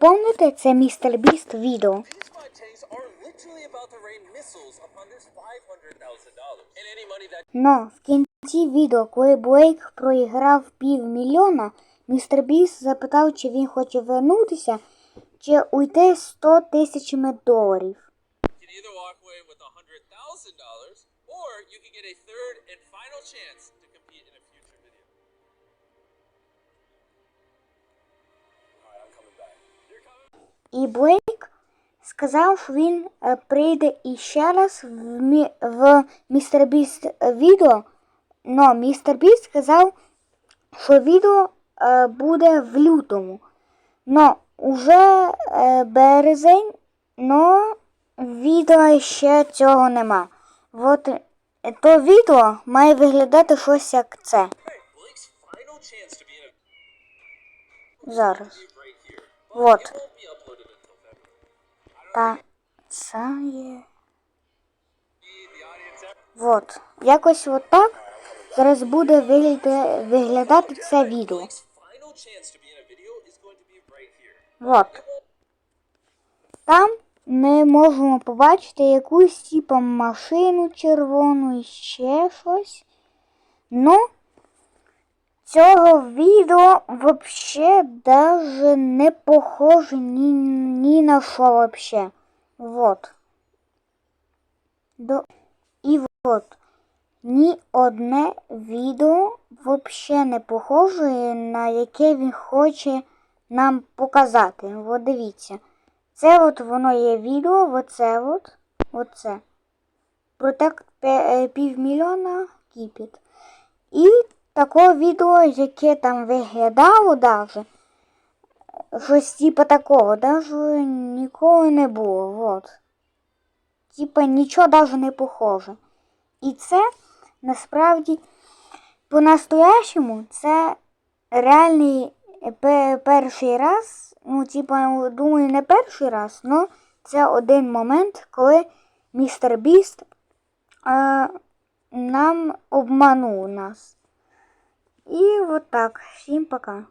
пам'ятаєте, це містер Біст відео. These five tanks are literally about to rain missiles upon this $500,000. And any money that Но в кінці відео, коли Блейк проіграв півмільйона, містер Біст запитав, чи він хоче вернутися, чи уйти 100 тисячами доларів. you can either walk away with $100,000 or you can get a third and final chance to compete in a future І Блейк сказав, що він е, прийде іще раз в, мі, в містер Біст відео. Но містер Біст сказав, що відео е, буде в лютому. Но уже е, березень, но відео ще цього нема. От е, то відео має виглядати щось як це. Alright, Blake's February. Та це є. Need the audience ever- Вот. Якось от так зараз буде виглядати, виглядати це відео. Вот. Там ми можемо побачити якусь типу машину червону і ще щось. Ну, цього відео вообще даже не похоже ні, ні на що вообще. Вот. До... І вот. Ні одне відео вообще не похоже, на яке він хоче нам показати. От дивіться. Це от воно є відео, оце от, оце. Протект пе- е, півмільйона кіпіт. І таке відео, яке там виглядало даже. Щось типа такого, даже ніколи не було. Вот. Типа нічого даже не похоже. І це насправді по-настоящему це реальний перший раз. Ну, типа, думаю, не перший раз, але це один момент, коли містер Біст е, нам обманув нас. І вот так. Всім пока.